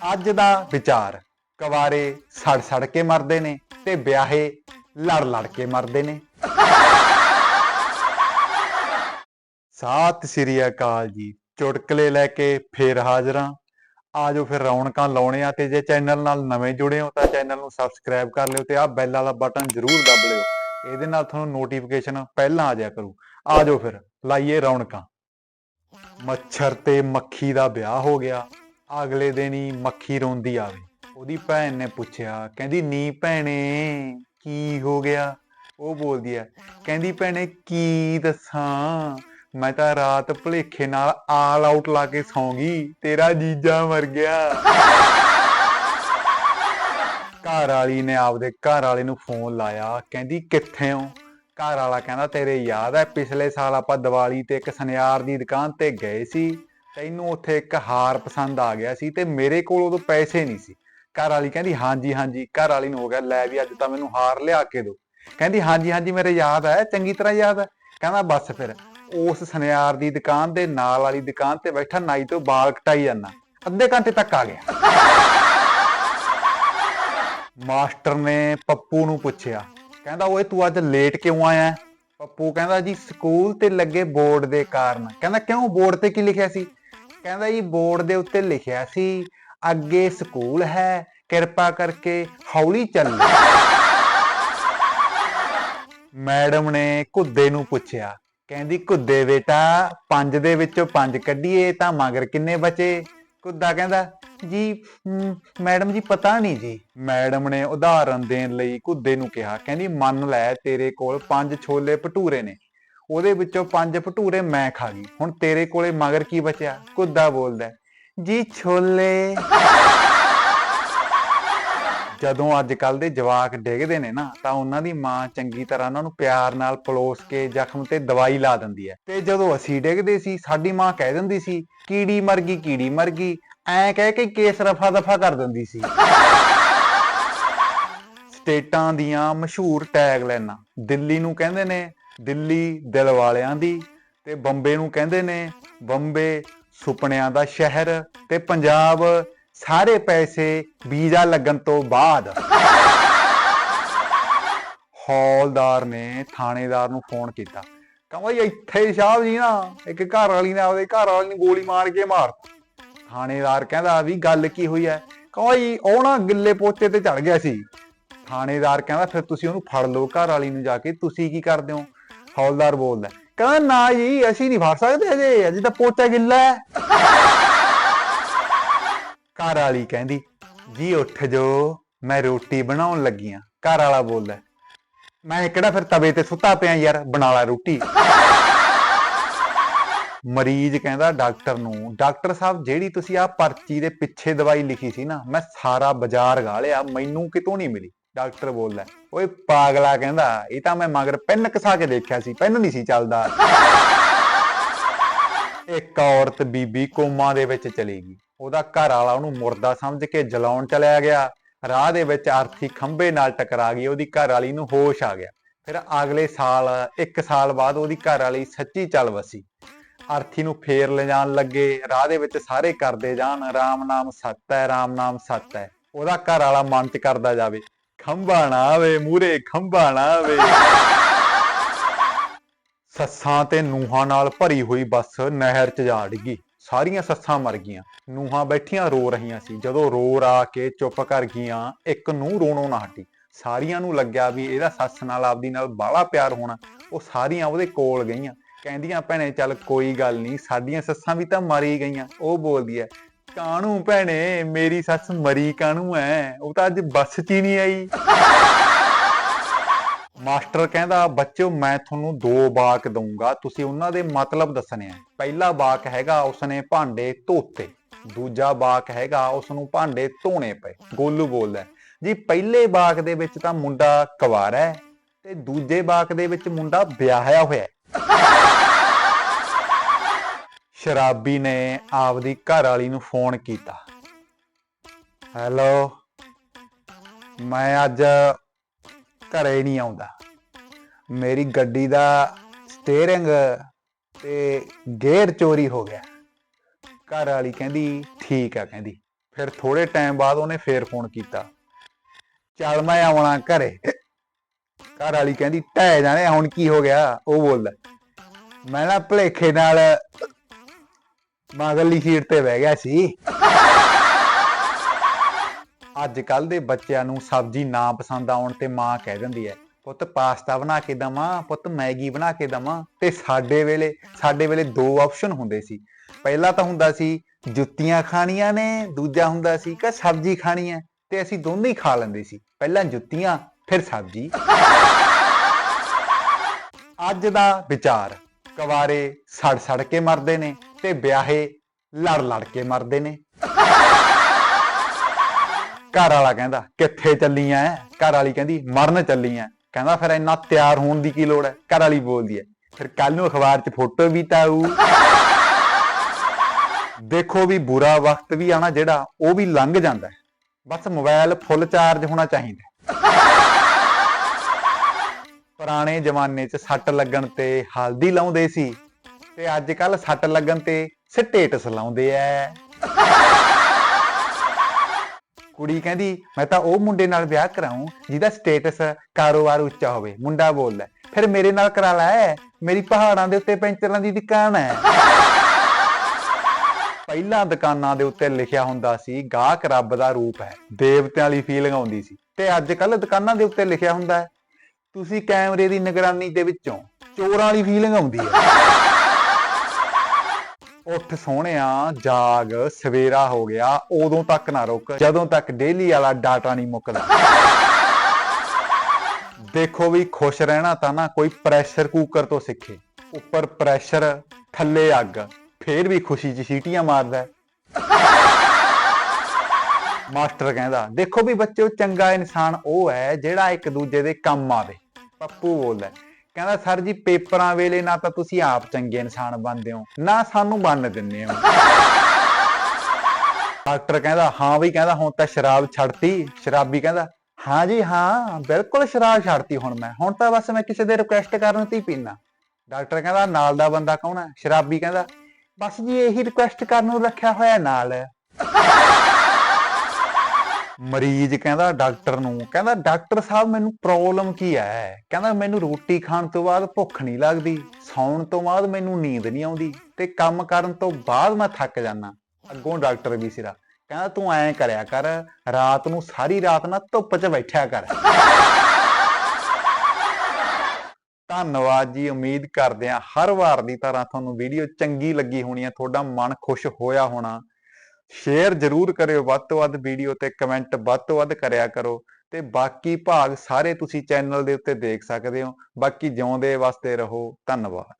ਅੱਜ ਦਾ ਵਿਚਾਰ। ਕਵਾਰੇ ਸੜ ਸੜ ਕੇ ਮਰਦੇ ਨੇ ਤੇ ਵਿਆਹੇ ਲੜ ਲੜ ਕੇ ਮਰਦੇ ਨੇ। ਸਤਿ ਸ੍ਰੀ ਅਕਾਲ ਜੀ। ਚੁਟਕਲੇ ਲੈ ਕੇ ਫੇਰ ਹਾਜ਼ਰਾਂ ਆਜੋ ਫਿਰ ਰੌਣਕਾਂ ਲਾਉਣੇ ਆ ਤੇ ਜੇ ਚੈਨਲ ਨਾਲ ਨਵੇਂ ਜੁੜੇ ਹੋ ਤਾਂ ਚੈਨਲ ਨੂੰ ਸਬਸਕ੍ਰਾਈਬ ਕਰ ਲਿਓ ਤੇ ਆਹ ਬੈਲ ਵਾਲਾ ਬਟਨ ਜ਼ਰੂਰ ਦਬ ਲਿਓ। ਇਹਦੇ ਨਾਲ ਤੁਹਾਨੂੰ ਨੋਟੀਫਿਕੇਸ਼ਨ ਪਹਿਲਾਂ ਆ ਜਾਇਆ ਕਰੂ। ਆਜੋ ਫਿਰ ਲਾਈਏ ਰੌਣਕਾਂ। ਮੱਛਰ ਤੇ ਮੱਖੀ ਦਾ ਵਿਆਹ ਹੋ ਗਿਆ। ਅਗਲੇ ਦਿਨ ਹੀ ਮੱਖੀ ਰੋਂਦੀ ਆਵੇ। ਉਹਦੀ ਭੈਣ ਨੇ ਪੁੱਛਿਆ, ਕਹਿੰਦੀ, ਨੀ ਭੈਣੇ, ਕੀ ਹੋ ਗਿਆ? ਉਹ ਬੋਲਦੀ ਹੈ, ਕਹਿੰਦੀ, ਭੈਣੇ, ਕੀ ਦੱਸਾਂ? ਮੈਂ ਤਾਂ ਰਾਤ ਭੁਲੇਖੇ ਨਾਲ ਆਲ ਆਊਟ ਲਾ ਕੇ ਸੌਂਗੀ, ਤੇਰਾ ਜੀਜਾ ਮਰ ਗਿਆ। ਘਰ ਵਾਲੀ ਨੇ ਆਪਦੇ ਘਰ ਵਾਲੇ ਨੂੰ ਫੋਨ ਲਾਇਆ, ਕਹਿੰਦੀ, ਕਿੱਥੇ ਹੋ? ਘਰ ਵਾਲਾ ਕਹਿੰਦਾ, ਤੇਰੇ ਯਾਦ ਹੈ, ਪਿਛਲੇ ਸਾਲ ਆਪਾਂ ਦੀਵਾਲੀ ਤੇ ਇੱਕ ਸੁਨਿਆਰ ਦੀ ਦੁਕਾਨ ਤੇ ਗਏ ਸੀ। ਤੈਨੂੰ ਉੱਥੇ ਇੱਕ ਹਾਰ ਪਸੰਦ ਆ ਗਿਆ ਸੀ ਤੇ ਮੇਰੇ ਕੋਲ ਉਦੋਂ ਪੈਸੇ ਨਹੀਂ ਸੀ। ਘਰ ਵਾਲੀ ਕਹਿੰਦੀ, ਹਾਂਜੀ ਹਾਂਜੀ, ਘਰ ਵਾਲੀ ਨੂੰ ਹੋ ਗਿਆ, ਲੈ ਵੀ ਅੱਜ ਤਾਂ ਮੈਨੂੰ ਹਾਰ ਲਿਆ ਕੇ ਦੋ। ਕਹਿੰਦੀ, ਹਾਂਜੀ ਹਾਂਜੀ, ਮੇਰੇ ਯਾਦ ਹੈ ਚੰਗੀ ਤਰ੍ਹਾਂ ਯਾਦ ਹੈ ਕਹਿੰਦਾ, ਬਸ ਫਿਰ, ਉਸ ਸੁਨਿਆਰ ਦੀ ਦੁਕਾਨ ਦੇ ਨਾਲ ਵਾਲੀ ਦੁਕਾਨ ਤੇ ਬੈਠਾ, ਨਾਈ ਤੋਂ ਬਾਲ ਕਟਾਈ ਜਾਂਦਾ। ਅੱਧੇ ਘੰਟੇ ਤੱਕ ਆ ਗਿਆ। ਮਾਸਟਰ ਨੇ ਪੱਪੂ ਨੂੰ ਪੁੱਛਿਆ, ਕਹਿੰਦਾ, ਓਏ, ਤੂੰ ਅੱਜ ਲੇਟ ਕਿਉਂ ਆਇਆ ਪੱਪੂ ਕਹਿੰਦਾ, ਜੀ, ਸਕੂਲ ਤੇ ਲੱਗੇ ਬੋਰਡ ਦੇ ਕਾਰਨ। ਕਹਿੰਦਾ, ਕਿਉਂ? ਬੋਰਡ ਤੇ ਕੀ ਲਿਖਿਆ ਸੀ? ਕਹਿੰਦਾ ਜੀ ਬੋਰਡ ਦੇ ਉੱਤੇ ਲਿਖਿਆ ਸੀ, ਅੱਗੇ ਸਕੂਲ ਹੈ, ਕਿਰਪਾ ਕਰਕੇ ਹੌਲੀ ਚੱਲੋ। ਮੈਡਮ ਨੇ ਕੁੱਦੇ ਨੂੰ ਪੁੱਛਿਆ, ਕਹਿੰਦੀ ਕੁੱਦੇ ਬੇਟਾ, ਪੰਜ ਦੇ ਵਿੱਚੋਂ ਪੰਜ ਕੱਢੀਏ ਤਾਂ ਮਗਰ ਕਿੰਨੇ ਬਚੇ? ਕੁੱਦਾ ਕਹਿੰਦਾ, ਜੀ ਮੈਡਮ ਜੀ ਪਤਾ ਨਹੀਂ ਜੀ। ਮੈਡਮ ਨੇ ਉਦਾਹਰਨ ਦੇਣ ਲਈ ਕੁੱਦੇ ਨੂੰ ਕਿਹਾ, ਕਹਿੰਦੀ ਮੰਨ ਲੈ ਤੇਰੇ ਕੋਲ ਪੰਜ ਛੋਲੇ ਭਟੂਰੇ ਨੇ। ਉਹਦੇ ਵਿੱਚੋਂ ਪੰਜ ਭਟੂਰੇ ਮੈਂ ਖਾ ਗਈ। ਹੁਣ ਤੇਰੇ ਕੋਲੇ ਮਗਰ ਕੀ ਬਚਿਆ? ਕੁੱਦਾ ਬੋਲਦਾ ਜੀ ਛੋਲੇ। ਜਦੋਂ ਅੱਜ ਕੱਲ ਦੇ ਜਵਾਕ ਡਿੱਗਦੇ ਨੇ ਨਾ, ਤਾਂ ਉਹਨਾਂ ਦੀ ਮਾਂ ਚੰਗੀ ਤਰ੍ਹਾਂ ਉਹਨਾਂ ਨੂੰ ਪਿਆਰ ਨਾਲ ਪਲੋਸ ਕੇ ਜ਼ਖਮ ਤੇ ਦਵਾਈ ਲਾ ਦਿੰਦੀ ਹੈ। ਤੇ ਜਦੋਂ ਅਸੀਂ ਡਿੱਗਦੇ ਸੀ, ਸਾਡੀ ਮਾਂ ਕਹਿ ਦਿੰਦੀ ਸੀ, ਕੀੜੀ ਮਰ ਗਈ, ਕੀੜੀ ਮਰ ਗਈ। ਐਂ ਕਹਿ ਕੇ ਕੇਸ ਰਫਾ ਦਫਾ ਕਰ ਦਿੰਦੀ ਸੀ। ਸਟੇਟਾਂ ਦੀਆਂ ਮਸ਼ਹੂਰ ਟੈਗ ਲਾਈਨਾਂ ਦਿੱਲੀ ਨੂੰ ਕਹਿੰਦੇ ਨੇ ਦਿੱਲੀ ਦਿਲ ਵਾਲਿਆਂ ਦੀ ਤੇ ਬੰਬੇ ਨੂੰ ਕਹਿੰਦੇ ਨੇ, ਬੰਬੇ ਸੁਪਨਿਆਂ ਦਾ ਸ਼ਹਿਰ ਤੇ ਪੰਜਾਬ ਸਾਰੇ ਪੈਸੇ ਵੀਜ਼ਾ ਲੱਗਣ ਤੋਂ ਬਾਅਦ। ਹੌਲਦਾਰ ਨੇ ਥਾਣੇਦਾਰ ਨੂੰ ਫੋਨ ਕੀਤਾ। ਕਹਿੰਦਾ ਜੀ ਇੱਥੇ ਸਾਹਿਬ ਜੀ ਨਾ, ਇੱਕ ਘਰ ਵਾਲੀ ਨੇ ਆਪਦੇ ਘਰ ਵਾਲੀ ਨੂੰ ਗੋਲੀ ਮਾਰ ਕੇ ਮਾਰ ਥਾਣੇਦਾਰ ਕਹਿੰਦਾ ਵੀ ਗੱਲ ਕੀ ਹੋਈ ਹੈ? ਕਹਿੰਦਾ ਜੀ ਉਹ ਨਾ ਗਿੱਲੇ ਪੋਤੇ ਤੇ ਚੜ ਗਿਆ ਸੀ। ਥਾਣੇਦਾਰ ਕਹਿੰਦਾ ਫਿਰ ਤੁਸੀਂ ਉਹਨੂੰ ਫੜ ਲਓ, ਘਰ ਵਾਲੀ ਨੂੰ ਜਾ ਕੇ ਤੁਸੀਂ ਕੀ ਕਰਦੇ ਹੋ? ਹੌਲਦਾਰ ਬੋਲਦਾ ਕਹਿੰਦਾ, ਨਾ ਜੀ, ਅਸੀਂ ਨਹੀਂ ਫੜ ਸਕਦੇ ਅਜੇ ਅਜੇ ਤਾਂ ਪੋਚਾ ਗਿੱਲਾ ਹੈ। ਘਰ ਵਾਲੀ ਕਹਿੰਦੀ, ਜੀ, ਉੱਠ ਜੋ ਮੈਂ ਰੋਟੀ ਬਣਾਉਣ ਲੱਗੀ ਆ ਘਰ ਵਾਲਾ ਬੋਲਦਾ ਮੈਂ ਕਿਹੜਾ ਫਿਰ ਤਵੇ ਤੇ ਸੁੱਤਾ ਪਿਆ ਯਾਰ, ਬਣਾ ਲਾ ਰੋਟੀ। ਮਰੀਜ਼ ਕਹਿੰਦਾ, ਡਾਕਟਰ ਨੂੰ, ਡਾਕਟਰ ਸਾਹਿਬ, ਜਿਹੜੀ ਤੁਸੀਂ ਆ ਪਰਚੀ ਦੇ ਪਿੱਛੇ ਦਵਾਈ ਲਿਖੀ ਸੀ ਨਾ, ਮੈਂ ਸਾਰਾ ਬਾਜ਼ਾਰ ਗਾਲਿਆ, ਮੈਨੂੰ ਕਿਤੋਂ ਨਹੀਂ ਮਿਲੀ। ਡਾਕਟਰ ਬੋਲਦਾ, ਓਏ ਪਾਗਲਾ ਕਹਿੰਦਾ, ਇਹ ਤਾਂ ਮੈਂ ਮਗਰ ਪੈਨ ਕਸਾ ਕੇ ਦੇਖਿਆ ਸੀ, ਪੈਨ ਨਹੀਂ ਸੀ ਚੱਲਦਾ। ਇੱਕ ਔਰਤ ਬੀਬੀ ਕੋਮਾ ਦੇ ਵਿੱਚ ਚਲੀ ਗਈ। ਉਹਦਾ ਘਰ ਵਾਲਾ ਉਹਨੂੰ ਮੁਰਦਾ ਸਮਝ ਕੇ ਜਲਾਉਣ ਚਲਿਆ ਗਿਆ। ਰਾਹ ਦੇ ਵਿੱਚ ਆਰਥੀ ਖੰਭੇ ਨਾਲ ਟਕਰਾ ਗਈ, ਉਹਦੀ ਘਰ ਵਾਲੀ ਨੂੰ ਹੋਸ਼ ਆ ਗਿਆ। ਫਿਰ ਅਗਲੇ ਸਾਲ 1 ਸਾਲ ਬਾਅਦ ਉਹਦੀ ਘਰ ਵਾਲੀ ਸੱਚੀ ਚੱਲ ਵਸੀ। ਅਰਥੀ ਨੂੰ ਫੇਰ ਲਿਜਾਣ ਲੱਗੇ, ਰਾਹ ਦੇ ਵਿੱਚ ਸਾਰੇ ਕਰਦੇ ਜਾਣ, ਰਾਮ ਨਾਮ ਸੱਤ ਹੈ, ਰਾਮ ਨਾਮ ਸੱਤ ਹੈ। ਉਹਦਾ ਘਰ ਵਾਲਾ ਮਨ ਚ ਕਰਦਾ ਜਾਵੇ। ਖੰਭਾ ਨਾ ਆਵੇ ਮੂਰੇ ਖੰਭਾ ਨਾ ਆਵੇ। ਸੱਸਾਂ ਤੇ ਨੂਹਾਂ ਨਾਲ ਭਰੀ ਹੋਈ ਬੱਸ ਨਹਿਰ 'ਚ ਜਾ ਡਿੱਗੀ। ਸਾਰੀਆਂ ਸੱਸਾਂ ਮਰ ਗਈਆਂ। ਨੂਹਾਂ ਬੈਠੀਆਂ ਰੋ ਰਹੀਆਂ ਸੀ। ਜਦੋਂ ਰੋ ਰਾ ਕੇ ਚੁੱਪ ਕਰ ਗਈਆਂ, ਇੱਕ ਨੂੰ ਰੋਣੋਂ ਨਾ ਹਟੀ। ਸਾਰੀਆਂ ਨੂੰ ਲੱਗਿਆ ਵੀ ਇਹਦਾ ਸੱਸ ਨਾਲ ਆਪਦੀ ਨਾਲ ਬਾਹਲਾ ਪਿਆਰ ਹੋਣਾ। ਉਹ ਸਾਰੀਆਂ ਉਹਦੇ ਕੋਲ ਗਈਆਂ। ਕਹਿੰਦੀਆਂ, ਭੈਣੇ, ਚੱਲ ਕੋਈ ਗੱਲ ਨਹੀਂ ਸਾਡੀਆਂ ਸੱਸਾਂ ਵੀ ਤਾਂ ਮਰ ਹੀ ਗਈਆਂ। ਉਹ ਬੋਲਦੀ ਐ ਕਾਹਨੂੰ ਭੈਣੇ ਮੇਰੀ ਸੱਸ ਮਰੀ ਕਾਹਨੂੰ ਐ। ਉਹ ਤਾਂ ਅੱਜ ਬੱਸ 'ਚ ਹੀ ਨਹੀਂ ਆਈ। ਮਾਸਟਰ ਕਹਿੰਦਾ ਬੱਚਿਓ ਮੈਂ ਤੁਹਾਨੂੰ ਦੋ ਬਾਕ ਦਊਂਗਾ। ਤੁਸੀਂ ਉਹਨਾਂ ਦੇ ਮਤਲਬ ਦੱਸਣੇ ਆ ਪਹਿਲਾ ਬਾਕ ਹੈਗਾ ਉਸਨੇ ਭਾਂਡੇ ਧੋਤੇ। ਦੂਜਾ ਬਾਕ ਹੈਗਾ ਉਸ ਨੂੰ ਭਾਂਡੇ ਧੋਣੇ ਪਏ। ਗੋਲੂ ਬੋਲਦਾ ਹੈ, ਜੀ ਪਹਿਲੇ ਬਾਕ ਦੇ ਵਿੱਚ ਤਾਂ ਮੁੰਡਾ ਕੁਵਾਰਾ ਹੈ ਤੇ ਦੂਜੇ ਬਾਕ ਦੇ ਵਿੱਚ ਮੁੰਡਾ ਵਿਆਹਿਆ ਹੋਇਆ ਹੈ ਸ਼ਰਾਬੀ ਨੇ ਆਪਦੀ ਘਰ ਵਾਲੀ ਨੂੰ ਫੋਨ ਕੀਤਾ। ਹੈਲੋ, ਮੈਂ ਅੱਜ ਘਰੇ ਨਹੀਂ ਆਉਂਦਾ। ਮੇਰੀ ਗੱਡੀ ਦਾ ਸਟੀਅਰਿੰਗ ਤੇ ਗੇਅਰ ਚੋਰੀ ਹੋ ਗਿਆ। ਘਰ ਵਾਲੀ ਕਹਿੰਦੀ, ਠੀਕ ਆ, ਕਹਿੰਦੀ। ਫਿਰ ਥੋੜੇ ਟਾਈਮ ਬਾਅਦ ਉਹਨੇ ਫੇਰ ਫੋਨ ਕੀਤਾ। ਚੱਲ ਮੈਂ ਆਉਣਾ ਘਰੇ। ਘਰ ਵਾਲੀ ਕਹਿੰਦੀ ਟਹਿ ਜਾਣੇ ਹੁਣ ਕੀ ਹੋ ਗਿਆ? ਉਹ ਬੋਲਦਾ। ਮੈਂ ਨਾ ਭਲੇਖੇ ਨਾਲ ਮਗਲੀ ਸੀਟ ਤੇ ਬਹਿ ਗਿਆ ਸੀ। ਅੱਜ ਕੱਲ ਦੇ ਬੱਚਿਆਂ ਨੂੰ ਸਬਜ਼ੀ ਨਾ ਪਸੰਦ ਆਉਣ ਤੇ ਮਾਂ ਕਹਿ ਦਿੰਦੀ ਹੈ, ਪੁੱਤ ਪਾਸਤਾ ਬਣਾ ਕੇ ਦਵਾਂ, ਪੁੱਤ ਮੈਗੀ ਬਣਾ ਕੇ ਦਵਾਂ। ਤੇ ਸਾਡੇ ਵੇਲੇ ਸਾਡੇ ਵੇਲੇ ਦੋ ਆਪਸ਼ਨ ਹੁੰਦੇ ਸੀ। ਪਹਿਲਾ ਤਾਂ ਹੁੰਦਾ ਸੀ, ਜੁੱਤੀਆਂ ਖਾਣੀਆਂ ਨੇ, ਦੂਜਾ ਹੁੰਦਾ ਸੀ ਕਿ ਸਬਜ਼ੀ ਖਾਣੀ ਹੈ, ਤੇ ਅਸੀਂ ਦੋਨੇ ਹੀ ਖਾ ਲੈਂਦੇ ਸੀ। ਪਹਿਲਾਂ ਜੁੱਤੀਆਂ, ਫਿਰ ਸਬਜ਼ੀ। ਅੱਜ ਦਾ ਵਿਚਾਰ। ਕਵਾਰੇ ਸੜ ਸੜ ਕੇ ਮਰਦੇ ਨੇ ਤੇ ਵਿਆਹੇ ਲੜ ਲੜ ਕੇ ਮਰਦੇ ਨੇ। ਘਰ ਵਾਲਾ ਕਹਿੰਦਾ, ਕਿੱਥੇ ਚੱਲੀ ਐ? ਘਰ ਵਾਲੀ ਕਹਿੰਦੀ, ਮਰਨ ਚੱਲੀ ਐ। ਕਹਿੰਦਾ, ਫਿਰ ਇੰਨਾ ਤਿਆਰ ਹੋਣ ਦੀ ਕੀ ਲੋੜ ਐ? ਘਰ ਵਾਲੀ ਬੋਲਦੀ ਐ, ਫਿਰ ਕੱਲ ਨੂੰ ਅਖਬਾਰ 'ਚ ਫੋਟੋ ਵੀ ਤਾਂ ਦੇਖੋ ਵੀ ਬੁਰਾ ਵਕਤ ਵੀ ਆਣਾ ਜਿਹੜਾ, ਉਹ ਵੀ ਲੰਘ ਜਾਂਦਾ ਬਸ ਮੋਬਾਈਲ ਫੁੱਲ ਚਾਰਜ ਹੋਣਾ ਚਾਹੀਦਾ ਪੁਰਾਣੇ ਜ਼ਮਾਨੇ 'ਚ ਸੱਟ ਲੱਗਣ ਤੇ ਹਲਦੀ ਲਾਉਂਦੇ ਸੀ ਤੇ ਅੱਜ ਕੱਲ ਸੱਟ ਲੱਗਣ ਤੇ ਸਟੇਟਸ ਲਾਉਂਦੇ ਐ। ਕੁੜੀ ਕਹਿੰਦੀ, ਮੈਂ ਤਾਂ ਉਹ ਮੁੰਡੇ ਨਾਲ ਵਿਆਹ ਕਰਾਉਂ ਜਿਹਦਾ ਸਟੇਟਸ ਕਾਰੋਬਾਰ ਉੱਚਾ ਹੋਵੇ, ਮੁੰਡਾ ਬੋਲਦਾ ਫਿਰ ਮੇਰੇ ਨਾਲ ਕਰਾ ਲੈ, ਮੇਰੀ ਪਹਾੜਾਂ ਦੇ ਉੱਤੇ ਪੈਂਚਰਾਂ ਦੀ ਦੁਕਾਨ ਹੈ। ਪਹਿਲਾਂ ਦੁਕਾਨਾਂ ਦੇ ਉੱਤੇ ਲਿਖਿਆ ਹੁੰਦਾ ਸੀ, ਗਾਹਕ ਰੱਬ ਦਾ ਰੂਪ ਹੈ। ਦੇਵਤਿਆਂ ਵਾਲੀ ਫੀਲਿੰਗ ਆਉਂਦੀ ਸੀ। ਤੇ ਅੱਜ ਕੱਲ ਦੁਕਾਨਾਂ ਦੇ ਉੱਤੇ ਲਿਖਿਆ ਹੁੰਦਾ ਹੈ ਤੁਸੀਂ ਕੈਮਰੇ ਦੀ ਨਿਗਰਾਨੀ ਦੇ ਵਿੱਚੋਂ ਚੋਰਾਂ ਵਾਲੀ ਫੀਲਿੰਗ ਆਉਂਦੀ ਹੈ। ਉੱਠ ਸੋਹਣਿਆ, ਜਾਗ, ਸਵੇਰਾ ਹੋ ਗਿਆ, ਉਦੋਂ ਤੱਕ ਨਾ ਰੁਕ, ਜਦੋਂ ਤੱਕ ਡੇਲੀ ਵਾਲਾ ਡਾਟਾ ਨਹੀਂ ਮੁੱਕਦਾ। ਦੇਖੋ ਵੀ ਖੁਸ਼ ਰਹਿਣਾ ਤਾਂ ਨਾ ਕੋਈ ਪ੍ਰੈਸ਼ਰ ਕੁੱਕਰ ਤੋਂ ਸਿੱਖੇ। ਉੱਪਰ ਪ੍ਰੈਸ਼ਰ ਥੱਲੇ ਅੱਗ, ਫੇਰ ਵੀ ਖੁਸ਼ੀ 'ਚ ਸੀਟੀਆਂ ਮਾਰਦਾ। ਮਾਸਟਰ ਕਹਿੰਦਾ, ਦੇਖੋ ਵੀ ਬੱਚਿਓ, ਚੰਗਾ ਇਨਸਾਨ ਉਹ ਹੈ ਜਿਹੜਾ ਇੱਕ ਦੂਜੇ ਦੇ ਕੰਮ ਆਵੇ। ਪੱਪੂ ਬੋਲਦਾ ਕਹਿੰਦਾ, ਸਰ ਜੀ, ਪੇਪਰਾਂ ਵੇਲੇ ਨਾ ਤਾਂ ਤੁਸੀਂ ਆਪ ਚੰਗੇ ਇਨਸਾਨ ਬਣਦੇ ਹੋ, ਨਾ ਸਾਨੂੰ ਬਣਨ ਦਿੰਦੇ ਹੋ। ਡਾਕਟਰ ਕਹਿੰਦਾ, ਹਾਂ ਵੀ ਕਹਿੰਦਾ, ਹੁਣ ਤਾਂ ਸ਼ਰਾਬ ਛੱਡਤੀ। ਸ਼ਰਾਬੀ ਕਹਿੰਦਾ, ਹਾਂ ਜੀ, ਹਾਂ, ਬਿਲਕੁਲ ਸ਼ਰਾਬ ਛੱਡਤੀ ਹੁਣ ਮੈਂ। ਹੁਣ ਤਾਂ ਬਸ ਮੈਂ ਕਿਸੇ ਦੇ ਰਿਕੁਐਸਟ ਕਰਨ ਤੇ ਹੀ ਪੀਣਾ ਡਾਕਟਰ ਕਹਿੰਦਾ, ਨਾਲ ਦਾ ਬੰਦਾ ਕੌਣ ਹੈ? ਸ਼ਰਾਬੀ ਕਹਿੰਦਾ, ਬਸ ਜੀ, ਇਹੀ ਰਿਕੁਐਸਟ ਕਰਨ ਨੂੰ ਰੱਖਿਆ ਹੋਇਆ ਨਾਲ ਮਰੀਜ਼ ਕਹਿੰਦਾ ਡਾਕਟਰ ਨੂੰ, ਕਹਿੰਦਾ ਡਾਕਟਰ ਸਾਹਿਬ ਮੈਨੂੰ ਪ੍ਰੋਬਲਮ ਕੀ ਹੈ ਕਹਿੰਦਾ ਮੈਨੂੰ ਰੋਟੀ ਖਾਣ ਤੋਂ ਬਾਅਦ ਭੁੱਖ ਨਹੀਂ ਲੱਗਦੀ, ਸੌਣ ਤੋਂ ਬਾਅਦ ਮੈਨੂੰ ਨੀਂਦ ਨਹੀਂ ਆਉਂਦੀ ਤੇ ਕੰਮ ਕਰਨ ਤੋਂ ਬਾਅਦ ਮੈਂ ਥੱਕ ਜਾਂਦਾ। ਅੱਗੋਂ ਡਾਕਟਰ ਵੀ ਸਿਰਾ, ਕਹਿੰਦਾ ਤੂੰ ਐਂ ਕਰਿਆ ਕਰ, ਰਾਤ ਨੂੰ ਸਾਰੀ ਰਾਤ ਨਾ ਧੁੱਪ 'ਚ ਬੈਠਿਆ ਕਰ। ਧੰਨਵਾਦ ਜੀ, ਉਮੀਦ ਕਰਦੇ ਹਾਂ ਹਰ ਵਾਰ ਦੀ ਤਰ੍ਹਾਂ ਤੁਹਾਨੂੰ ਵੀਡੀਓ ਚੰਗੀ ਲੱਗੀ ਹੋਣੀ ਆ ਤੁਹਾਡਾ ਮਨ ਖੁਸ਼ ਹੋਇਆ ਹੋਣਾ। ਸ਼ੇਅਰ ਜ਼ਰੂਰ ਕਰਿਓ, ਵੱਧ ਤੋਂ ਵੱਧ ਵੀਡੀਓ ਤੇ ਕਮੈਂਟ ਵੱਧ ਤੋਂ ਵੱਧ ਕਰਿਆ ਕਰੋ ਤੇ ਬਾਕੀ ਭਾਗ ਸਾਰੇ ਤੁਸੀਂ ਚੈਨਲ ਦੇ ਉੱਤੇ ਦੇਖ ਸਕਦੇ ਹੋ। ਬਾਕੀ ਜਿਉਂਦੇ ਵਾਸਤੇ ਰਹੋ। ਧੰਨਵਾਦ।